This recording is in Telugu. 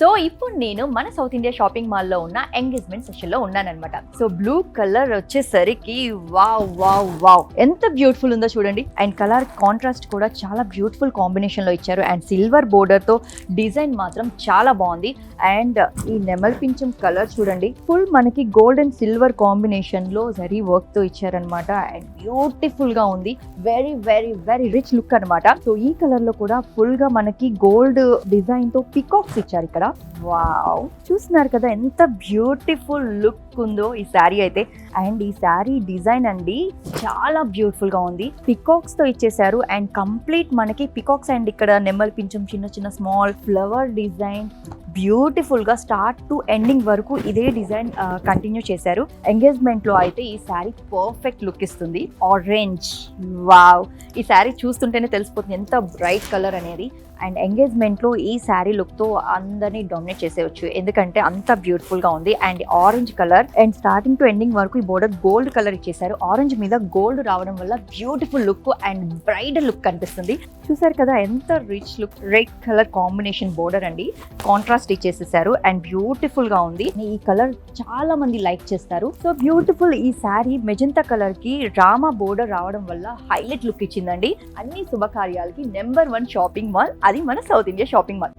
సో ఇప్పుడు నేను మన సౌత్ ఇండియా షాపింగ్ మాల్లో ఉన్న ఎంగేజ్మెంట్ సెషన్లో లో ఉన్నానన్నమాట. సో బ్లూ కలర్ వచ్చేసరికి వావ్ వావ్ వావ్. ఎంత బ్యూటిఫుల్ ఉందో చూడండి. అండ్ కలర్ కాంట్రాస్ట్ కూడా చాలా బ్యూటిఫుల్ కాంబినేషన్లో ఇచ్చారు. అండ్ సిల్వర్ బోర్డర్తో డిజైన్ మాత్రం చాలా బాగుంది. అండ్ ఈ నెమల్ పింఛం కలర్ చూడండి. ఫుల్ మనకి గోల్డ్ అండ్ సిల్వర్ కాంబినేషన్లో జరీ వర్క్తో ఇచ్చారనమాట అండ్ బ్యూటిఫుల్గా ఉంది. Very very very rich look అనమాట సో ఈ కలర్లో కూడా ఫుల్గా మనకి గోల్డ్ డిజైన్తో పికాక్స్ ఇచ్చారు ఇక్కడ. వావ్. చూస్తున్నారు కదా ఎంత బ్యూటిఫుల్ లుక్ ఉందో ఈ శారీ అయితే. అండ్ ఈ శారీ డిజైన్ అండి చాలా బ్యూటిఫుల్గా ఉంది. పికాక్స్తో ఇచ్చేసారు అండ్ కంప్లీట్ మనకి పికాక్స్ అండ్ ఇక్కడ నెమ్మల్ పించం చిన్న చిన్న స్మాల్ ఫ్లవర్ డిజైన్ బ్యూటిఫుల్గా స్టార్ట్ టు ఎండింగ్ వరకు ఇదే డిజైన్ కంటిన్యూ చేశారు. ఎంగేజ్మెంట్లో అయితే ఈ శారీ పర్ఫెక్ట్ లుక్ ఇస్తుంది. ఆరెంజ్. వావ్. ఈ శారీ చూస్తుంటేనే తెలిసిపోతుంది ఎంత బ్రైట్ కలర్ అనేది. అండ్ ఎంగేజ్మెంట్లో ఈ శారీ లుక్తో అందరినీ డామినేట్ చేసేయచ్చు. ఎందుకంటే అంత బ్యూటిఫుల్గా ఉంది. And orange colour and starting to ending వరకు ఈ బోర్డర్ గోల్డ్ కలర్ ఇచ్చేసారు ఆరెంజ్ మీద గోల్డ్ రావడం వల్ల beautiful look and bride look కనిపిస్తుంది. చూసారు కదా ఎంత rich look red colour combination border అండి. కాంట్రాస్ట్ ఇచ్చేసేసారు అండ్ బ్యూటిఫుల్గా ఉంది. ఈ కలర్ చాలా మంది లైక్ చేస్తారు. సో బ్యూటిఫుల్ ఈ శారీ మెజంతా కలర్కి రామా బోర్డర్ రావడం వల్ల హైలైట్ లుక్ వచ్చిందండి. అన్ని శుభకార్యాలకి నెంబర్ వన్ షాపింగ్ మాల్ అది మన సౌత్ ఇండియా షాపింగ్ మాల్.